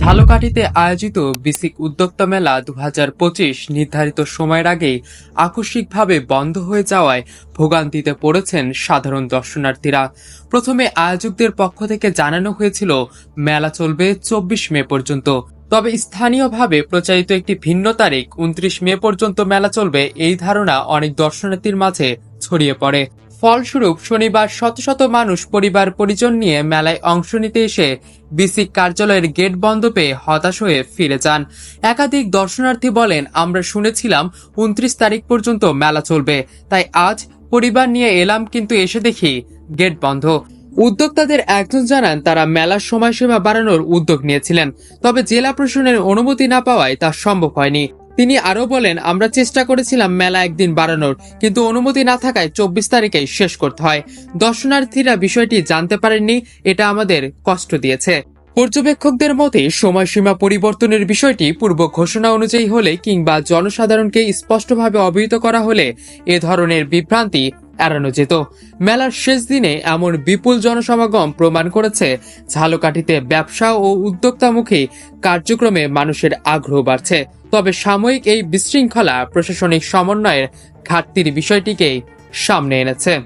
ঝালকাঠিতে আয়োজিত বিসিক উদ্যোক্তা মেলা দু হাজার পঁচিশ নির্ধারিত সময়ের আগেই আকস্মিকভাবে বন্ধ হয়ে যাওয়ায় ভোগান্তিতে পড়েছেন সাধারণ দর্শনার্থীরা। প্রথমে আয়োজকদের পক্ষ থেকে জানানো হয়েছিল, মেলা চলবে চব্বিশ মে পর্যন্ত। তবে স্থানীয়ভাবে প্রচারিত একটি ভিন্ন তারিখ, উনত্রিশ মে পর্যন্ত মেলা চলবে এই ধারণা অনেক দর্শনার্থীর মাঝে ছড়িয়ে পড়ে। ফলস্বরূপ শনিবার শত শত মানুষ পরিবার পরিজন নিয়ে মেলায় অংশ নিতে এসে বিসিক কার্যালয়ের গেট বন্ধ পেয়ে হতাশ হয়ে ফিরে যান। একাধিক দর্শনার্থী বলেন, আমরা শুনেছিলাম উনত্রিশ তারিখ পর্যন্ত মেলা চলবে। তাই আজ পরিবার নিয়ে এলাম কিন্তু এসে দেখি গেট বন্ধ। উদ্যোক্তাদের একজন জানান, তারা মেলার সময়সীমা বাড়ানোর উদ্যোগ নিয়েছিলেন। তবে জেলা প্রশাসনের অনুমতি না পাওয়ায় তা সম্ভব হয়নি। তিনি আরও বলেন, আমরা চেষ্টা করেছিলাম মেলা একদিন বাড়ানোর, কিন্তু অনুমতি না থাকায় চব্বিশ তারিখে শেষ করতে হয়। দর্শনার্থীরা বিষয়টি জানতে পারেননি, এটা আমাদের কষ্ট দিয়েছে। পর্যবেক্ষকদের মতে, সময়সীমা পরিবর্তনের বিষয়টি পূর্ব ঘোষণা অনুযায়ী হলে কিংবা জনসাধারণকে স্পষ্টভাবে অবহিত করা হলে এ ধরনের বিভ্রান্তি এড়ানো যেত। মেলার শেষ দিনে এমন বিপুল জনসমাগম প্রমাণ করেছে ঝালকাঠিতে ব্যবসা ও উদ্যোক্তামুখী কার্যক্রমে মানুষের আগ্রহ বাড়ছে। তবে সাময়িক এই বিশৃঙ্খলা প্রশাসনিক সমন্বয়ের ঘাটতির বিষয়টিকেই সামনে এনেছে।